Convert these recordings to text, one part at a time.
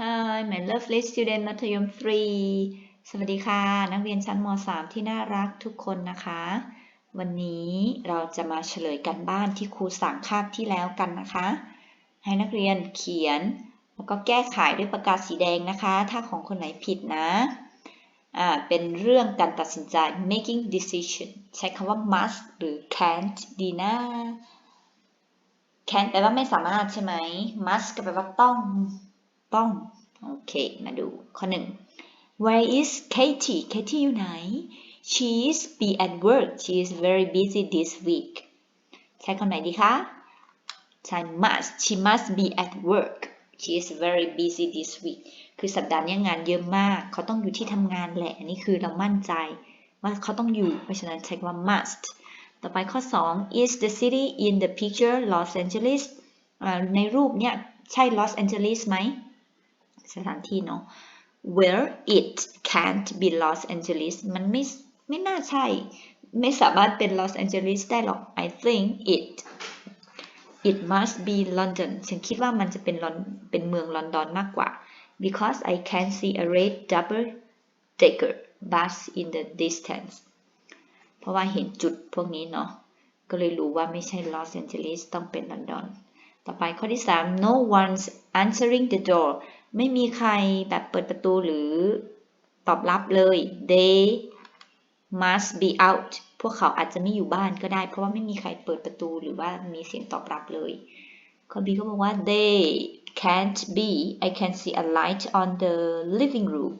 Hi my lovely student มัธยม 3 สวัสดีค่ะ นักเรียนชั้นม .3 ที่น่ารักทุกคนนะคะ วันนี้เราจะมาเฉลยกันบ้านที่ครูสั่งคาบที่แล้วกันนะคะ ให้นักเรียนเขียน แล้วก็แก้ไขด้วยปากกาสีแดงนะคะ ถ้าของคนไหนผิดนะ อ่า เป็นเรื่องการตัดสินใจ making decision ใช้คำว่า must หรือ can't ดีนะ can't แปลว่าไม่สามารถใช่ไหม must ก็แปลว่าต้อง ต้อง โอเค มาดูข้อหนึ่ง Where is Katie Katie อยู่ไหน She is be at work She is very busy this week ใช้คำไหนดีคะ ใช้ must She must be at work She is very busy this week คือสัปดาห์นี้งานเยอะมาก เขาต้องอยู่ที่ทำงานแหละ อันนี้คือเรามั่นใจ ว่าเขาต้องอยู่ เพราะฉะนั้นใช้คว่า must ต่อไปข้อ 2 is the city in the picture Los Angeles ในรูปเนี่ยใช่ Los Angeles ไหม สถานที่เนาะ where it can't be Los Angeles มันไม่ไม่น่าใช่ ไม่สามารถเป็น Los Angeles ได้หรอก I think it it must be London ฉันคิดว่ามันจะเป็นลอนเป็นเมืองลอนดอนมากกว่า because I can see a red double decker bus in the distance เพราะว่าเห็นจุดพวกนี้เนาะ ก็เลยรู้ว่าไม่ใช่ Los Angeles ต้องเป็นลอนดอน ต่อไปข้อที่ 3 no one's answering the door ไม่มีใครแบบเปิดประตูหรือตอบรับเลย they must be out พวกเขาอาจจะไม่อยู่บ้านก็ได้ เพราะว่าไม่มีใครเปิดประตูหรือว่ามีเสียงตอบรับเลยข้อ B ก็บอกว่า they can't be I can see a light on the living room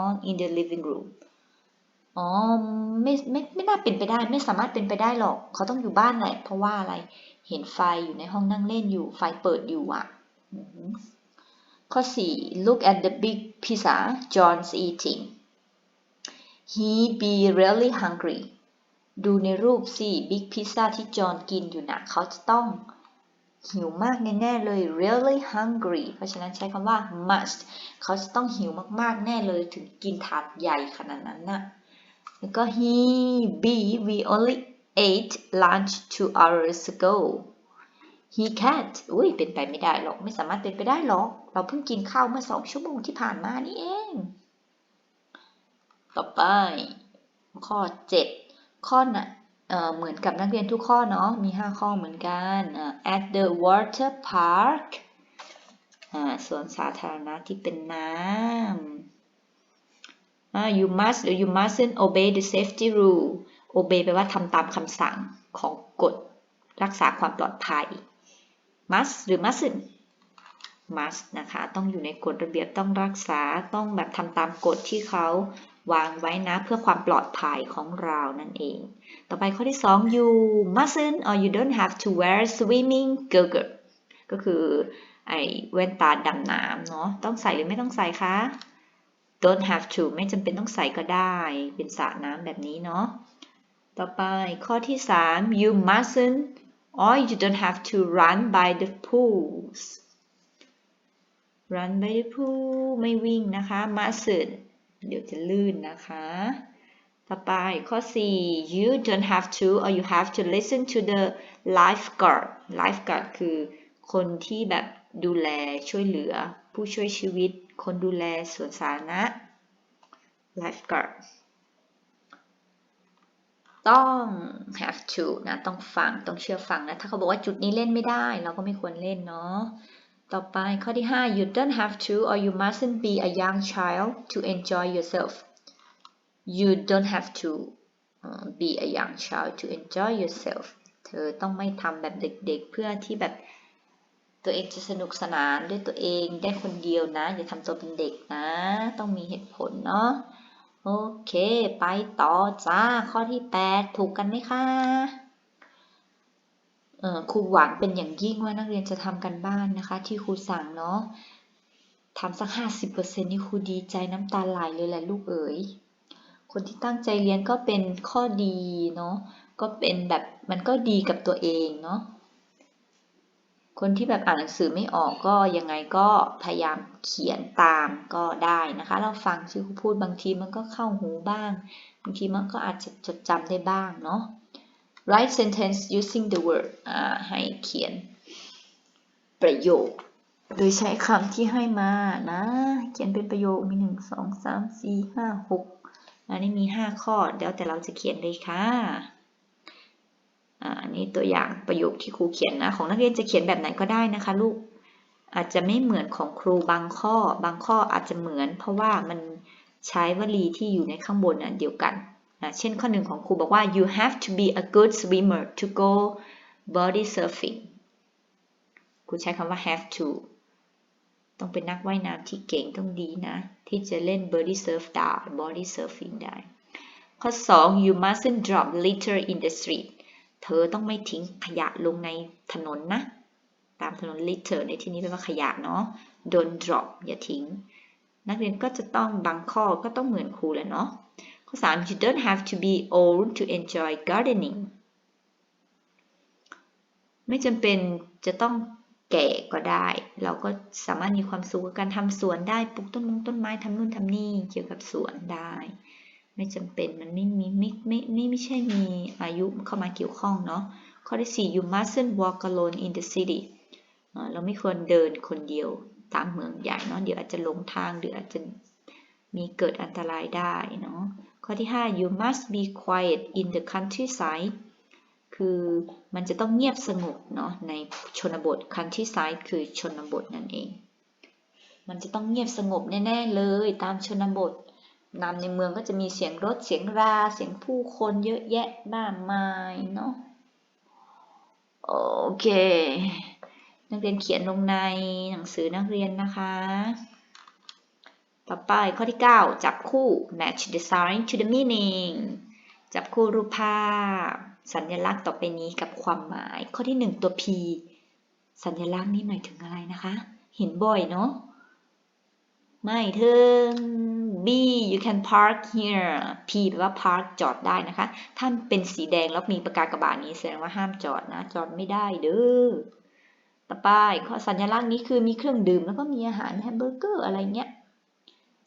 on in the living room อ๋อไม่ไม่ไม่น่าเป็นไปได้ ไม่สามารถเป็นไปได้หรอก เขาต้องอยู่บ้านแหละเพราะว่าอะไร เห็นไฟอยู่ในห้องนั่งเล่นอยู่ ไฟเปิดอยู่อะ ข้อ 4 look at the big pizza John's eating he be really hungry ดูในรูปสิ big pizza ที่จอห์นกินอยู่นะเขาจะต้องหิวมากแน่ๆเลย really hungry เพราะฉะนั้นใช้คำว่า must เขาจะต้องหิวมากๆแน่เลยถึงกินถาดใหญ่ขนาดนั้นนะแล้วก็ he be we only ate lunch two hours ago he can't อุ้ยเป็นไปไม่ได้หรอก ไม่สามารถเป็นไปได้หรอก เราเพิ่งกินข้าวเมื่อสองชั่วโมงที่ผ่านมานี่เอง ต่อไปข้อ 7 ข้อน่ะเอ่อเหมือนกับนักเรียนทุกข้อเนาะ มี 5 ข้อเหมือนกัน at the water park สวนสาธารณะที่เป็นน้ำ you must หรือ you mustn't obey the safety rule obey แปลว่าทำตามคำสั่งของกฎรักษาความปลอดภัย must หรือ mustn't must นะคะ ต้องอยู่ในกฎระเบียบต้องรักษาต้องแบบทำตามกฎที่เขาวางไว้นะเพื่อความปลอดภัยของเรานั่นเอง ต่อไปข้อที่ 2 you mustn't or you don't have to wear swimming goggles ก็คือไอแว่นตาดำน้ำเนาะต้องใส่หรือไม่ต้องใส่คะ don't have to ไม่จำเป็นต้องใส่ก็ได้ เป็นสระน้ำแบบนี้เนาะต่อไปข้อที่ 3 you mustn't or you don't have to run by the pools run by the pool ไม่วิ่งนะคะ mustn't เดี๋ยวจะลื่นนะคะ ต่อไปข้อ 4 you don't have to or you have to listen to the lifeguard lifeguard คือคนที่แบบดูแลช่วยเหลือ ผู้ช่วยชีวิต คนดูแลสวนสาธารณะ lifeguard ต้อง have to นะ ต้องฟัง ต้องเชื่อฟังนะ ถ้าเขาบอกว่าจุดนี้เล่นไม่ได้ เราก็ไม่ควรเล่นเนาะ ต่อไปข้อที่ 5 you don't have to or you mustn't be a young child to enjoy yourself you don't have to be a young child to enjoy yourself เธอต้องไม่ทำแบบเด็กๆ เพื่อที่แบบตัวเองจะสนุกสนานด้วยตัวเองได้คนเดียวนะ อย่าทำตัวเป็นเด็กนะ ต้องมีเหตุผลเนาะโอเค ไปต่อจ้า ข้อที่ 8 ถูกกันไหมคะ ครูหวังเป็นอย่างยิ่งว่านักเรียนจะทำกันบ้านนะคะ ที่ครูสั่งเนาะทำสัก 50%นี่ครูดีใจน้ำตาไหลเลยแหละลูกเอ๋ย คนที่ตั้งใจเรียนก็เป็นข้อดีเนาะ ก็เป็นแบบมันก็ดีกับตัวเองเนาะ คนที่แบบอ่านหนังสือไม่ออกก็ยังไงก็พยายามเขียนตามก็ได้นะคะ เราฟังที่ครูพูดบางทีมันก็เข้าหูบ้าง บางทีมันก็อาจจะจดจำได้บ้างเนาะ write sentence using the word อ่าให้เขียนประโยค โดยใช้คำที่ให้มานะ เขียนเป็นประโยคมีหนึ่งสองสามสี่ห้าหกอันนี้มีห้าข้อเดี๋ยวแต่เราจะเขียนเลยค่ะอันนี้ตัวอย่างประโยคที่ครูเขียนนะ ของนักเรียนจะเขียนแบบไหนก็ได้นะคะลูก อาจจะไม่เหมือนของครูบางข้อ บางข้ออาจจะเหมือน เพราะว่ามันใช้วลีที่อยู่ในข้างบนอันเดียวกัน นะเช่นข้อหนึ่งของครูบอกว่า you have to be a good swimmer to go body surfing ครูใช้คำว่า have to ต้องเป็นนักว่ายน้ำที่เก่งต้องดีนะ ที่จะเล่น body surf ได้ body surfing ได้ ข้อ 2 you mustn't drop litter in the street เธอต้องไม่ทิ้งขยะลงในถนนนะ ตามถนน litter ในที่นี้แปลว่าขยะเนาะ don't drop อย่าทิ้ง นักเรียนก็จะต้องบางข้อก็ต้องเหมือนครูแหละเนาะ ข้อ 3 you don't have to be old to enjoy gardening ไม่จำเป็นจะต้องแก่ก็ได้ เราก็สามารถมีความสุขกับการทำสวนได้ ปลูกต้นมงต้นไม้ทำนู่นทำนี่เกี่ยวกับสวนได้ ไม่จำเป็นมันไม่มีไม่ไม่ไม่ไม่ใช่มีอายุเข้ามาเกี่ยวข้องเนาะ ข้อที่ 4 you mustn't walk alone in the city เราไม่ควรเดินคนเดียวตามเมืองใหญ่เนาะ เดี๋ยวอาจจะหลงทางหรืออาจจะมีเกิดอันตรายได้เนาะ ข้อที่ 5 you must be quiet in the countryside คือมันจะต้องเงียบสงบเนาะในชนบท countryside คือชนบทนั่นเอง มันจะต้องเงียบสงบแน่ๆเลยตามชนบทนำในเมืองก็จะมีเสียงรถเสียงราเสียงผู้คนเยอะแยะมากมายเนาะโอเค นักเรียนเขียนลงในหนังสือนักเรียนนะคะ ต่อไปข้อที่ 9 จับคู่ match the sign to the meaning จับคู่รูปภาพ สัญลักษณ์ต่อไปนี้กับความหมาย ข้อที่ 1 ตัว P สัญลักษณ์นี้หมายถึงอะไรนะคะ เห็นบ่อยเนาะไม่ถึง B you can park here P แปลว่า park จอดได้นะคะ ถ้าเป็นสีแดงแล้วมีประกากระบาดนี้แสดงว่าห้ามจอดนะ จอดไม่ได้เด้อ ต่อไปข้อสัญลักษณ์นี้คือมีเครื่องดื่มแล้วก็มีอาหารแฮมเบอร์เกอร์อะไรเงี้ย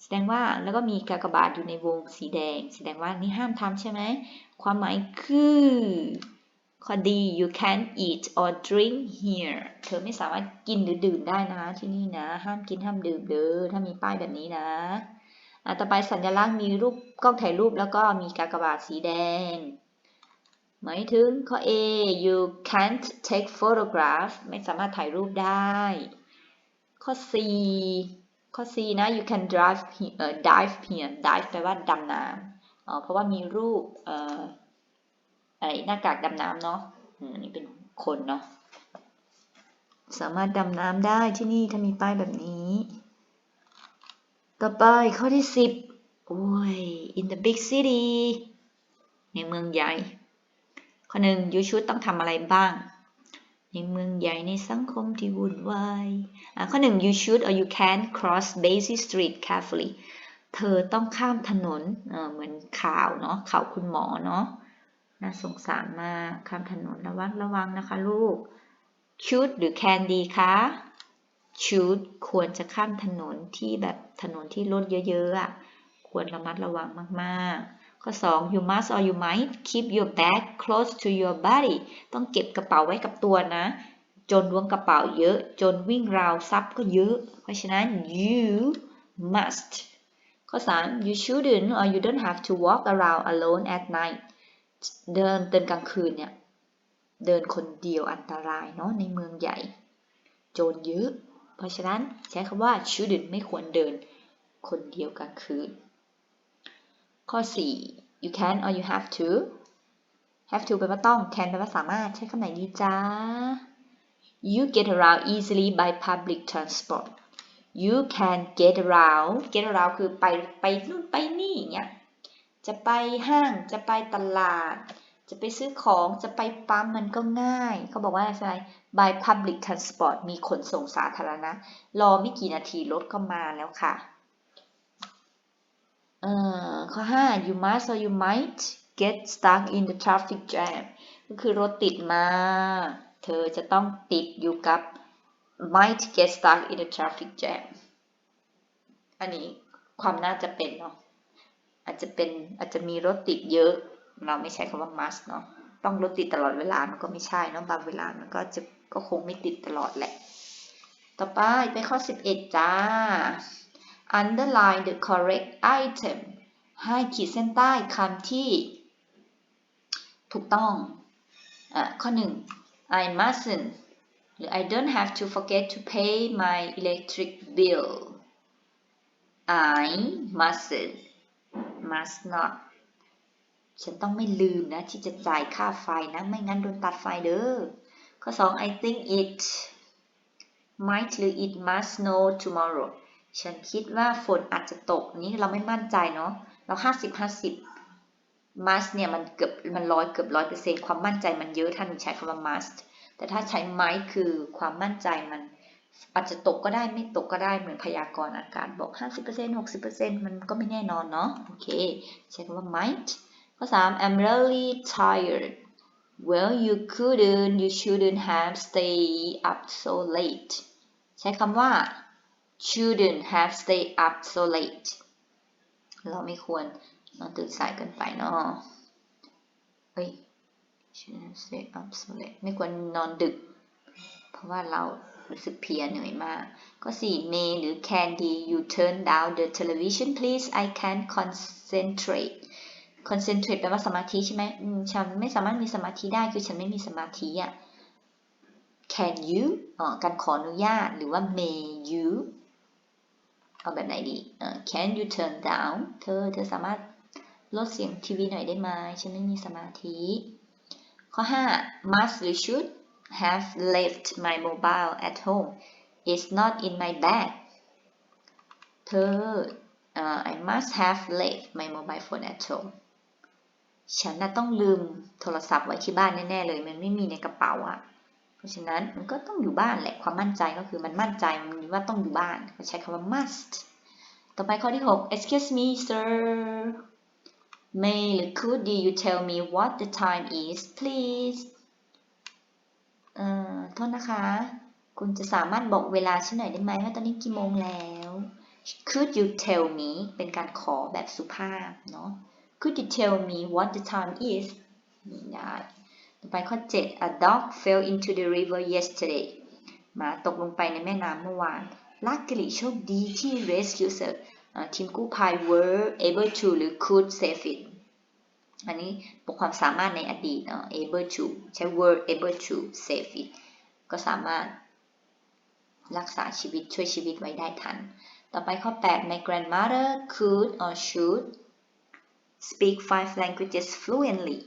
แสดงว่าแล้วก็มีกากบาทอยู่ในวงสีแดง แสดงว่านี่ห้ามทำใช่ไหม ความหมายคือข้อดี you can't eat or drink here เธอไม่สามารถกินหรือดื่มได้นะ ที่นี่นะ ห้ามกินห้ามดื่มเด้อถ้ามีป้ายแบบนี้นะอะต่อไปสัญลักษณ์มีรูปกล้องถ่ายรูปแล้วก็มีกากบาทสีแดง หมายถึงข้อ A you can't take photograph ไม่สามารถถ่ายรูปได้ ข้อ C ข้อ C นะ you can drive here เอ่อ dive here dive แปลว่าดำน้ำอ๋อเพราะว่ามีรูปเอ่ออะไรหน้ากากดำน้ำเนาะอันนี้เป็นคนเนาะสามารถดำน้ำได้ที่นี่ถ้ามีป้ายแบบนี้ ต่อไปข้อที่10โอ้ย in the big city ในเมืองใหญ่ ข้อหนึ่ง you should ต้องทำอะไรบ้าง ในเมืองใหญ่ในสังคมที่วุ่นวายข้อหนึ่ง you should or you can cross Daisy Street carefully เธอต้องข้ามถนนเเหมือนข่าวเนาะข่าวคุณหมอเนาะน่าสงสารมากข้ามถนนระวังระวังนะคะลูก should หรือ can ดีคะ should ควรจะข้ามถนนที่แบบถนนที่รถเยอะๆอะควรระมัดระวังมากๆ ข้อ 2 you must or you might keep your bag close to your body ต้องเก็บกระเป๋าไว้กับตัวนะ จนล้วงกระเป๋าเยอะ จนวิ่งราวซับก็เยอะ เพราะฉะนั้น you must ข้อ 3 you shouldn't or you don't have to walk around alone at night เดินเดินกลางคืนเนี่ย เดินคนเดียวอันตรายเนาะในเมืองใหญ่ โจรเยอะ เพราะฉะนั้นใช้คำว่า shouldn't ไม่ควรเดินคนเดียวกลางคืน ข้อ 4 you can or you have to have to แปลว่าต้อง can แปลว่าสามารถใช้คำไหนดีจ้า you get around easily by public transport you can get around get around คือไปไปนู่นไปนี่เงี้ยจะไปห้างจะไปตลาด จะไปซื้อของจะไปปั๊มมันก็ง่าย เขาบอกว่าอะไร by public transport มีขนส่งสาธารณะ รอไม่กี่นาทีรถก็มาแล้วค่ะ ข้อ 5 you must or you might get stuck in the traffic jam ก็คือรถติดมา เธอจะต้องติดอยู่กับ might get stuck in the traffic jam อันนี้ความน่าจะเป็นเนาะอาจจะเป็นอาจจะมีรถติดเยอะ เราไม่ใช้คำว่า must เนาะต้องรถติดตลอดเวลามันก็ไม่ใช่เนาะบางเวลามันก็จะก็คงไม่ติดตลอดแหละ ต่อไปไปข้อ 11 จ้า underline the correct item ให้ขีดเส้นใต้คำที่ ถูกต้องอข้อ 1 I mustn't หรือ I don't have to forget to pay my electric bill I mustn't must not ฉันต้องไม่ลืมนะ ที่จะจ่ายค่าไฟนะ ไม่งั้นโดนตัดไฟเด้อ ข้อ 2 I think it might หรือ it must snow tomorrow ฉันคิดว่าฝนอาจจะตกนี้เราไม่มั่นใจเนาะเรา50 50 must เนี่ยมันเกือบมันร้อยเกือบร้อยเปอร์เซ็นต์ความมั่นใจมันเยอะท่านใช้คำว่า must แต่ถ้าใช้ might คือความมั่นใจมัน อาจจะตกก็ได้ไม่ตกก็ได้เหมือนพยากรณ์อากาศบอก 50% 60%มันก็ไม่แน่นอนเนาะโอเค ใช้คำว่า might ข้อ 3 I'm really tired well you couldn't you shouldn't have stay up so late ใช้คำว่า shouldn't have stayed up so late เราไม่ควรนอนตื่นสายเกินไปเนาะเฮ้ย shouldn't stay up so late ไม่ควรนอนดึก เพราะว่าเรารู้สึกเพลียเหนื่อยมาก ก็4 may หรือ candy you turn down the television please I can't concentrate concentrate แปลว่าสมาธิใช่ไหมอืมฉันไม่สามารถมีสมาธิได้คือฉันไม่มีสมาธิอะ can you อ๋อการขออนุญาตหรือว่า may you เอาแบบไหนดี can you turn down เธอเธอสามารถลดเสียงทีวีหน่อยได้ไหมฉันไม่มีสมาธิ ข้อ 5 must หรือ should have left my mobile at home it's not in my bag เธอเอ่อ I must have left my mobile phone at home ฉันน่ะต้องลืมโทรศัพท์ไว้ที่บ้านแน่ ๆ เลย มันไม่มีในกระเป๋าอะ ราะฉะนั้นมันก็ต้องอยู่บ้านแหละความมั่นใจก็คือมันมั่นใจมันว่าต้องอยู่บ้านใช้คำว่า must ต่อไปข้อที่ 6 excuse me sir may หรือ could you tell me what the time is please เอ่อโทษนะคะ คุณจะสามารถบอกเวลาฉันหน่อยได้ไหมว่าตอนนี้กี่โมงแล้ว could you tell me เป็นการขอแบบสุภาพเนาะ could you tell me what the time is ไม่ได้ ต่อไปข้อ 7 a dog fell into the river yesterday หมาตกลงไปในแม่น้ำเมื่อวาน luckily โชคดีที่ rescuer ทีมกู้ภัย were able to หรือ could save it อันนี้บอกความสามารถในอดีต able to ใช้ were able to save it ก็สามารถรักษาชีวิตช่วยชีวิตไว้ได้ทัน ต่อไปข้อ 8 my grandmother could or should speak five languages fluently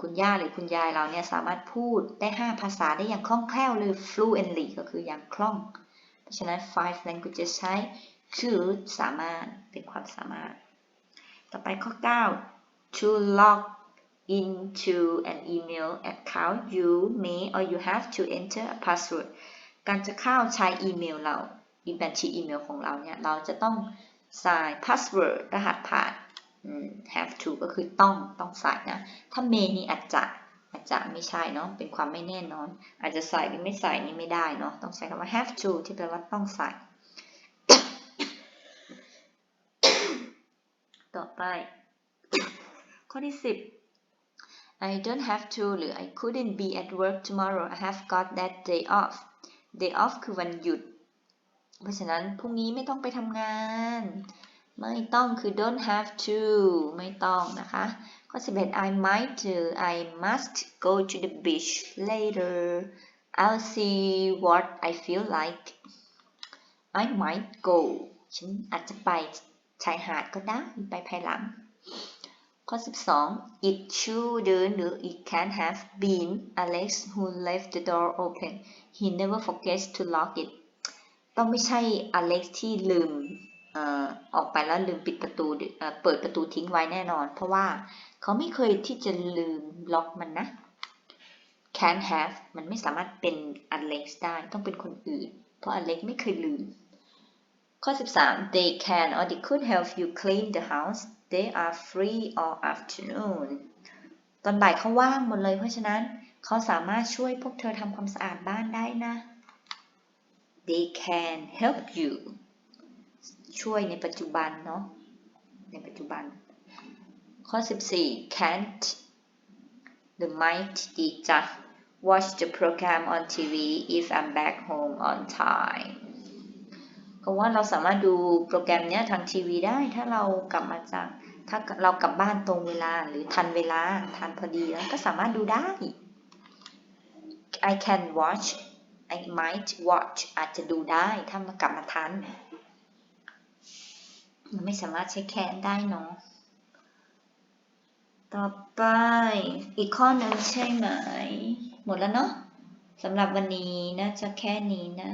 คุณย่าหรือคุณยายเราเนี่ยสามารถพูดได้ 5 ภาษาได้อย่างคล่องแคล่วหรือ fluently ก็คืออย่างคล่อง เพราะฉะนั้น five languages ใช้ could สามารถเป็นความสามารถ ต่อไปข้อ 9 to log into an email account you may or you have to enter a password การจะเข้าใช้อีเมลเราอีบัญชีอีเมลของเราเนี่ย เราจะต้องใส่ password รหัสผ่าน have to ก็คือต้องต้องใส่นะ ถ้า may นี่อาจจะอาจจะไม่ใช่เนาะเป็นความไม่แน่นอน อาจจะใส่หรือไม่ใส่นี่ไม่ได้เนาะต้องใช้คำว่า have to ที่แปลว่าต้องใส่ ต่อไป ข้อที่ 10 I don't have to หรือ I couldn't be at work tomorrow I have got that day off day off คือวันหยุด เพราะฉะนั้นพรุ่งนี้ไม่ต้องไปทำงาน ไม่ต้องคือ don't have to ไม่ต้องนะคะข้อ11 I might I must go to the beach later I'll see what I feel like I might go ฉันอาจจะไปชายหาดก็ได้ไปภายหลัง ข้อ 12 it shouldn't หรือ it can have been Alex who left the door open he never forgets to lock it ต้องไม่ใช่ Alex ที่ลืม ออกไปแล้วลืมปิดประตูเปิดประตูทิ้งไว้แน่นอน เพราะว่าเขาไม่เคยที่จะลืมล็อกมันนะ can have มันไม่สามารถเป็น Alex ได้ต้องเป็นคนอื่น เพราะ Alex ไม่เคยลืม ข้อ 13 they can or they could help you clean the house they are free all afternoon ตอนบ่ายเขาว่างหมดเลยเพราะฉะนั้นเขาสามารถช่วยพวกเธอทำความสะอาดบ้านได้นะ they can help you ช่วยในปัจจุบันเนาะในปัจจุบัน ข้อ 14 can't หรือ might ดีจ้ะ watch the program on TV if I'm back home on time เพราะว่าเราสามารถดูโปรแกรมเนี้ยทางทีวีได้ถ้าเรากลับมาจากถ้าเรากลับบ้านตรงเวลาหรือทันเวลาทันพอดีแล้วก็สามารถดูได้ I can watch I might watch อาจจะดูได้ถ้ามากลับมาทัน ไม่สามารถใช้แคนได้เนาะ ต่อไปอีกข้อนึงใช่ไหม หมดแล้วเนาะสำหรับวันนี้น่าจะแค่นี้นะ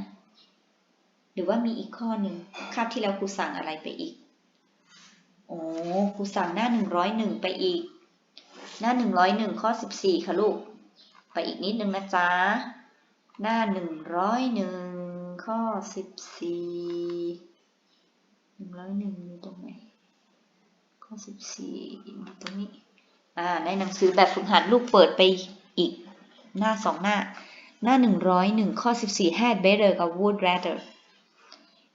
หรือว่ามีอีกข้อหนึ่งคาบที่แล้วครูสั่งอะไรไปอีก โอ้ครูสั่งหน้าหนึ่งร้อยหนึ่งไปอีก หน้าหนึ่งร้อยหนึ่งข้อสิบสี่ค่ะลูก ไปอีกนิดนึงนะจ๊ะ หน้าหนึ่งร้อยหนึ่งข้อสิบสี่ นึ่งร้อยหนึ่งอยู่ตรงไหนข้อสิบสี่อยู่ตรงนี้ อ่า ในหนังสือแบบฝึกหัดลูกเปิดไปอีกหน้าสองหน้า หน้าหนึ่งร้อยหนึ่งข้อสิบสี่ had better กับ would rather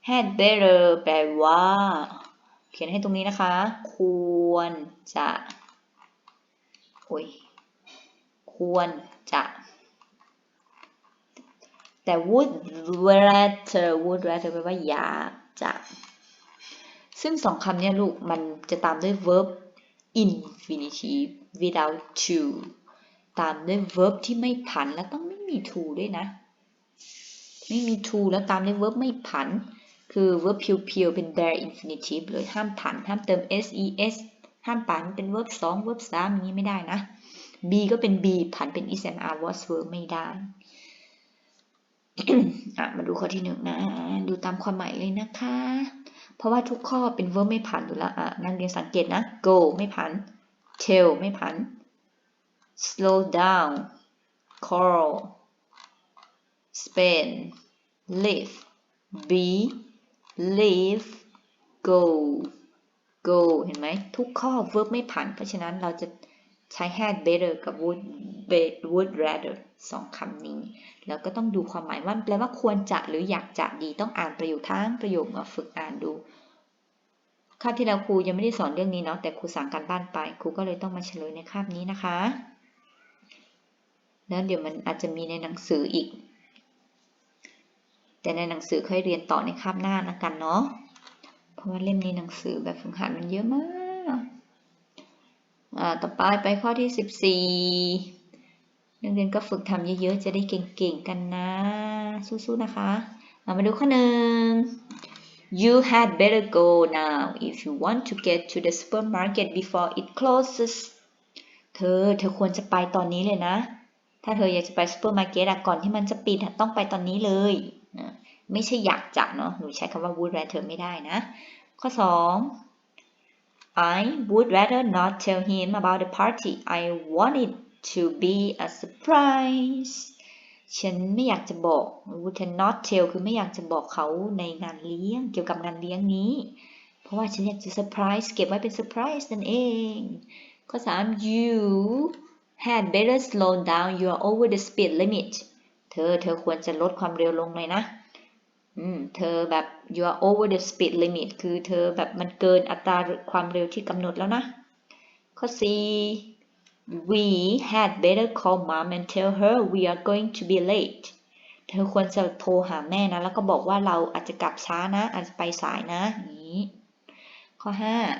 had better แปลว่า เขียนให้ตรงนี้นะคะ ควรจะโอ้ยควรจะแต่ would rather would rather แปลว่าอยากจะ ซึ่งสองคำเนี้ยลูกมันจะตามด้วย verb infinitive without to ตามด้วย verb ที่ไม่ผันและต้องไม่มี to ด้วยนะ ไม่มี to แล้วตามด้วย verb ไม่ผัน คือ verb เพียวๆเป็น bare infinitive เลยห้ามผัน ห้ามเติม ses ห้ามผันเป็น verb 2 verb 3อย่างนี้ไม่ได้นะ be ก็เป็น be ผันเป็น is and are was were ไม่ได้อะมาดูข้อที่หนึ่งนะ ดูตามความหมายเลยนะคะ เพราะว่าทุกข้อเป็น verb ไม่ผันอยู่แล้วอะนักเรียนสังเกตนะ go ไม่ผัน tell ไม่ผัน slow down call spend live be live go go เห็นไหมทุกข้อ verb ไม่ผัน เพราะฉะนั้นเราจะใช้ had better กับ would would rather สองคำนี้ แล้วก็ต้องดูความหมายว่าแปลว่าควรจะหรืออยากจะดีต้องอ่านประโยคทั้งประโยคมาฝึกอ่านดูคาบที่แล้วครูยังไม่ได้สอนเรื่องนี้เนาะแต่ครูสั่งการบ้านไปครูก็เลยต้องมาเฉลยในคาบนี้นะคะ แล้วเดี๋ยวมันอาจจะมีในหนังสืออีก แต่ในหนังสือค่อยเรียนต่อในคาบหน้านะกันเนาะเพราะว่าเล่มนี้หนังสือแบบฝึกหัดมันเยอะมากอ่าต่อไปไปข้อที่ 14 นักเรียนก็ฝึกทำเยอะๆ จะได้เก่งๆ กันนะ สู้ๆ นะคะ เรามาดูข้อหนึ่ง You had better go now if you want to get to the supermarket before it closes เธอ เธอควรจะไปตอนนี้เลยนะ ถ้าเธออยากจะไปซูเปอร์มาร์เก็ตก่อนที่มันจะปิดต้องไปตอนนี้เลย ไม่ใช่อยากจะเนาะ หนูใช้คำว่า would rather ไม่ได้นะ ข้อ 2 I would rather not tell him about the party I want it to be a surprise ฉันไม่อยากจะบอก would not tell คือไม่อยากจะบอกเขาในงานเลี้ยง เกี่ยวกับงานเลี้ยงนี้ เพราะว่าฉันอยากจะเซอร์ไพรส์เก็บไว้เป็นเซอร์ไพรส์นั่นเองข้อ 3 you had better slow down you are over the speed limit เธอเธอควรจะลดความเร็วลงเลยนะอืมเธอแบบ you are over the speed limit คือเธอแบบมันเกินอัตราความเร็วที่กำหนดแล้วนะ ข้อ 4 we had better call mom and tell her we are going to be late เธอควรจะโทรหาแม่นะ แล้วก็บอกว่าเราอาจจะกลับช้านะ อาจจะไปสายนะอย่างนี้ ข้อ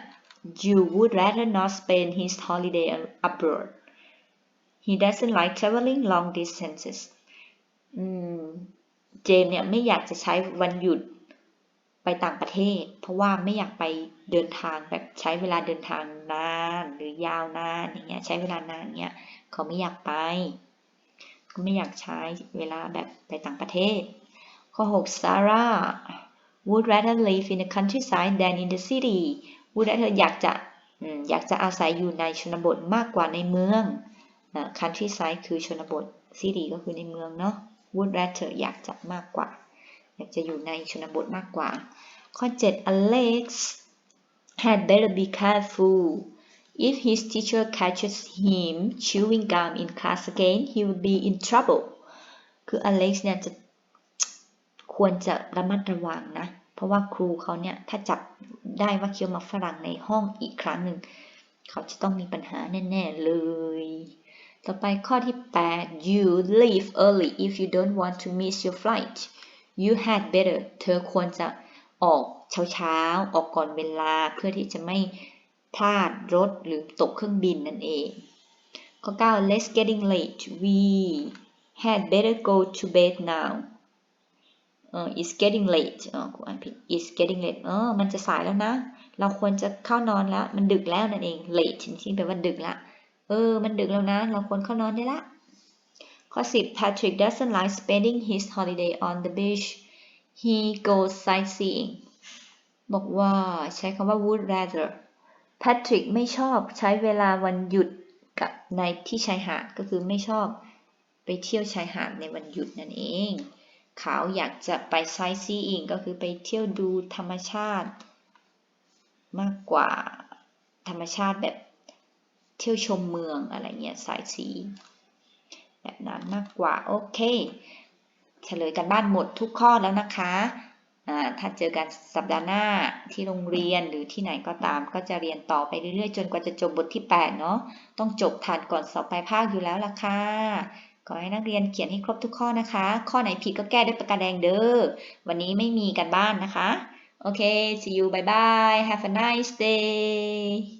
5 you would rather not spend his holiday abroad he doesn't like traveling long distances อืมเจมเนี่ยไม่อยากจะใช้วันหยุด ไปต่างประเทศ เพราะว่าไม่อยากไปเดินทางแบบใช้เวลาเดินทางนานหรือยาวนานอย่างเงี้ยใช้เวลานานเงี้ยเขาไม่อยากไปเขาไม่อยากใช้เวลาแบบไปต่างประเทศ ข้อ 6 Sarah would rather live in the countryside than in the city would rather อยากจะอยากจะอาศัยอยู่ในชนบทมากกว่าในเมือง countryside คือชนบท city ก็คือในเมืองเนาะ would rather อยากจะมากกว่า จะอยู่ในชนบทมากกว่า ข้อ 7 Alex had better be careful if his teacher catches him chewing gum in class again he will be in trouble คือ Alex เนี่ยจะควรจะระมัดระวังนะ เพราะว่าครูเขาเนี่ยถ้าจับได้ว่าเคี้ยวมากฝรั่งในห้องอีกครั้งหนึ่ง เขาจะต้องมีปัญหาแน่ ๆ เลยต่อไปข้อที่ 8 you leave early if you don't want to miss your flight you had better เธอควรจะออกเช้าๆ ออกก่อนเวลาเพื่อที่จะไม่พลาดรถหรือตกเครื่องบินนั่นเอง ข้อ 9 let's getting late we had better go to bed now เอ่อ it's getting late อ๋อกูอ่านผิด it's getting late เออ มันจะสายแล้วนะ เราควรจะเข้านอนแล้ว มันดึกแล้วนั่นเอง late ที่แปลว่าดึกละ เออ มันดึกแล้วนะ เราควรเข้านอนได้ละ ข้อ 10 Patrick doesn't like spending his holiday on the beach he goes sightseeing บอกว่าใช้คำว่า would rather Patrick ไม่ชอบใช้เวลาวันหยุดกับในที่ชายหาดก็คือไม่ชอบไปเที่ยวชายหาดในวันหยุดนั่นเอง เขาอยากจะไป sightseeing ก็คือไปเที่ยวดูธรรมชาติ มากกว่าธรรมชาติแบบเที่ยวชมเมืองอะไรเงี้ย sightseeing แบบนั้นมากกว่า โอเค เฉลยกันบ้านหมดทุกข้อแล้วนะคะอ่าถ้าเจอกันสัปดาห์หน้าที่โรงเรียนหรือที่ไหนก็ตาม ก็จะเรียนต่อไปเรื่อยๆ จนกว่าจะจบบทที่ 8 เนาะต้องจบทันก่อนสอบปลายภาคอยู่แล้วล่ะค่ะขอให้นักเรียนเขียนให้ครบทุกข้อนะคะ ข้อไหนผิดก็แก้ด้วยปากกาแดงเด้อวันนี้ไม่มีกันบ้านนะคะ โอเค see you bye bye have a nice day